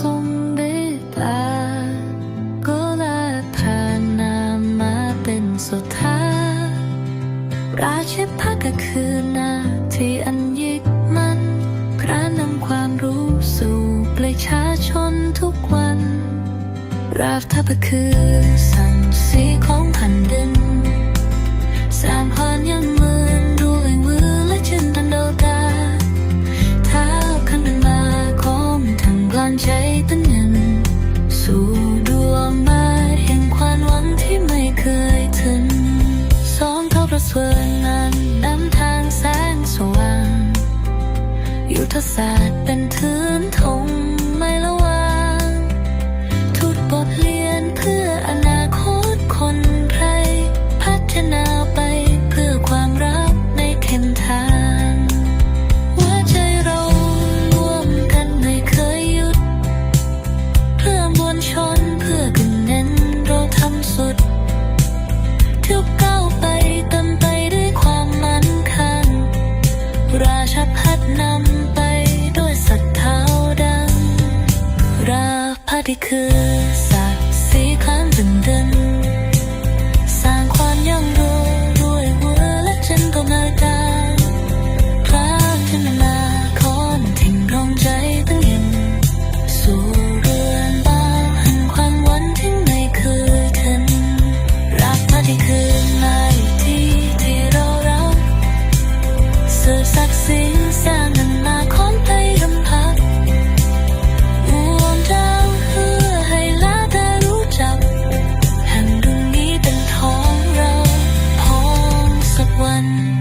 ทรงเมตตาก็ลาพานามมาเป็นสุดท้ายราชิตพักก็คือนาที่อันยิ่งมัน พระนำความรู้สู่ประชาชนทุกวัน ราบทัพก็คือสันสีของ ใจตั้งยันสู่ดวงมาแห่งความหวังที่ไม่เคยถึงสองเท่าประเสริฐนั้นนำทางแสงสว่าง ยุทธศาสตร์เป็นทือ ชพัดนำไปด้วยสัท้าดัง ราพาดคือสัตว์สีคล้ำดึงดึง you.